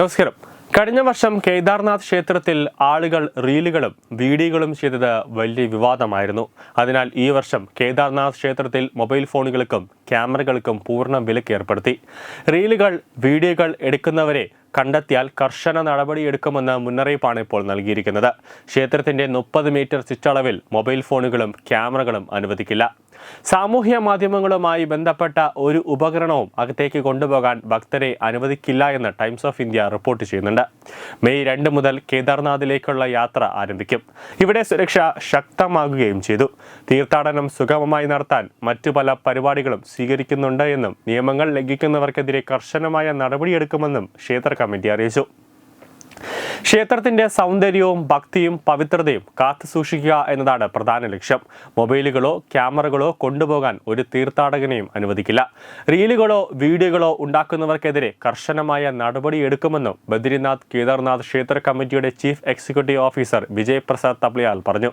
നമസ്കാരം. കഴിഞ്ഞ വർഷം കേദാർനാഥ് ക്ഷേത്രത്തിൽ ആളുകൾ റീലുകളും വീഡിയോകളും ചെയ്തത് വലിയ വിവാദമായിരുന്നു. അതിനാൽ ഈ വർഷം കേദാർനാഥ് ക്ഷേത്രത്തിൽ മൊബൈൽ ഫോണുകൾക്കും ക്യാമറകൾക്കും പൂർണ വിലക്ക് ഏർപ്പെടുത്തി. റീലുകൾ വീഡിയോകൾ എടുക്കുന്നവരെ കണ്ടെത്തിയാൽ കർശന നടപടിയെടുക്കുമെന്ന മുന്നറിയിപ്പാണ് ഇപ്പോൾ നൽകിയിരിക്കുന്നത്. ക്ഷേത്രത്തിന്റെ മുപ്പത് മീറ്റർ ചുറ്റളവിൽ മൊബൈൽ ഫോണുകളും ക്യാമറകളും അനുവദിക്കില്ല. സാമൂഹ്യ മാധ്യമങ്ങളുമായി ബന്ധപ്പെട്ട ഒരു ഉപകരണവും അകത്തേക്ക് കൊണ്ടുപോകാൻ ഭക്തരെ അനുവദിക്കില്ല എന്ന് ടൈംസ് ഓഫ് ഇന്ത്യ റിപ്പോർട്ട് ചെയ്യുന്നുണ്ട്. മെയ് രണ്ട് മുതൽ കേദാർനാഥിലേക്കുള്ള യാത്ര ആരംഭിക്കും. ഇവിടെ സുരക്ഷ ശക്തമാകുകയും ചെയ്തു. തീർത്ഥാടനം സുഗമമായി നടത്താൻ മറ്റു പല പരിപാടികളും സ്വീകരിക്കുന്നുണ്ട് എന്നും നിയമങ്ങൾ ലംഘിക്കുന്നവർക്കെതിരെ കർശനമായ നടപടിയെടുക്കുമെന്നും ക്ഷേത്ര കമ്മിറ്റി അറിയിച്ചു. ക്ഷേത്രത്തിന്റെ സൗന്ദര്യവും ഭക്തിയും പവിത്രതയും കാത്തു സൂക്ഷിക്കുക എന്നതാണ് പ്രധാന ലക്ഷ്യം. മൊബൈലുകളോ ക്യാമറകളോ കൊണ്ടുപോകാൻ ഒരു തീർത്ഥാടകനെയും അനുവദിക്കില്ല. റീലുകളോ വീഡിയോകളോ ഉണ്ടാക്കുന്നവർക്കെതിരെ കർശനമായ നടപടിയെടുക്കുമെന്നും ബദ്രിനാഥ് കേദാർനാഥ് ക്ഷേത്ര കമ്മിറ്റിയുടെ chief executive officer Vijay Prasad Thapliyal പറഞ്ഞു.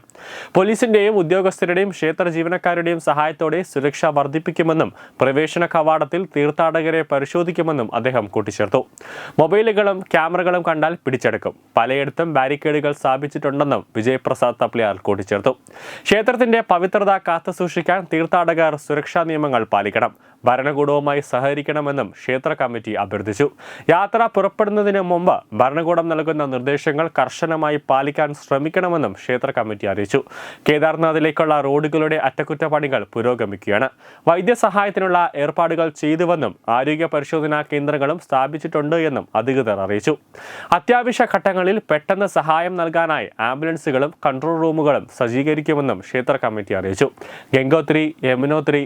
പോലീസിന്റെയും ഉദ്യോഗസ്ഥരുടെയും ക്ഷേത്ര ജീവനക്കാരുടെയും സഹായത്തോടെ സുരക്ഷ വർദ്ധിപ്പിക്കുമെന്നും പ്രവേശന കവാടത്തിൽ തീർത്ഥാടകരെ പരിശോധിക്കുമെന്നും അദ്ദേഹം കൂട്ടിച്ചേർത്തു. മൊബൈലുകളും ക്യാമറകളും കണ്ടാൽ പിടിച്ചെടുക്കും. പലയിടത്തും ബാരിക്കേഡുകൾ സ്ഥാപിച്ചിട്ടുണ്ടെന്നും വിജയപ്രസാദ് തപ്ലിയാർ കൂട്ടിച്ചേർത്തു. ക്ഷേത്രത്തിന്റെ പവിത്രത കാത്തുസൂക്ഷിക്കാൻ തീർത്ഥാടകർ സുരക്ഷാ നിയമങ്ങൾ പാലിക്കണം. ഭരണകൂടവുമായി സഹകരിക്കണമെന്നും ക്ഷേത്ര കമ്മിറ്റി അഭ്യർത്ഥിച്ചു. യാത്ര പുറപ്പെടുന്നതിന് മുമ്പ് ഭരണകൂടം നൽകുന്ന നിർദ്ദേശങ്ങൾ കർശനമായി പാലിക്കാൻ ശ്രമിക്കണമെന്നും ക്ഷേത്ര കമ്മിറ്റി അറിയിച്ചു. കേദാർനാഥിലേക്കുള്ള റോഡുകളുടെ അറ്റകുറ്റപ്പണികൾ പുരോഗമിക്കുകയാണ്. വൈദ്യസഹായത്തിനുള്ള ഏർപ്പാടുകൾ ചെയ്തുവെന്നും ആരോഗ്യ പരിശോധനാ കേന്ദ്രങ്ങളും സ്ഥാപിച്ചിട്ടുണ്ട് എന്നും അധികൃതർ അറിയിച്ചു. അത്യാവശ്യ ഘട്ടങ്ങളിൽ പെട്ടെന്ന് സഹായം നൽകാനായി ആംബുലൻസുകളും കൺട്രോൾ റൂമുകളും സജ്ജീകരിക്കുമെന്നും ക്ഷേത്ര കമ്മിറ്റി അറിയിച്ചു. ഗംഗോത്രി യമുനോത്രി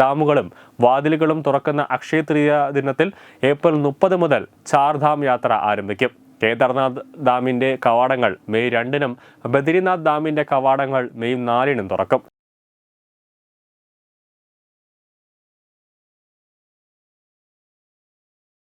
ഡാമുകളും വാതിലുകളും തുറക്കുന്ന അക്ഷയ ദിനത്തിൽ ഏപ്രിൽ മുപ്പത് മുതൽ ചാർധാം യാത്ര ആരംഭിക്കും. കേദാർനാഥ് ഡാമിന്റെ കവാടങ്ങൾ മെയ് രണ്ടിനും ബദ്രിനാഥ് ഡാമിന്റെ കവാടങ്ങൾ മെയ് നാലിനും തുറക്കും.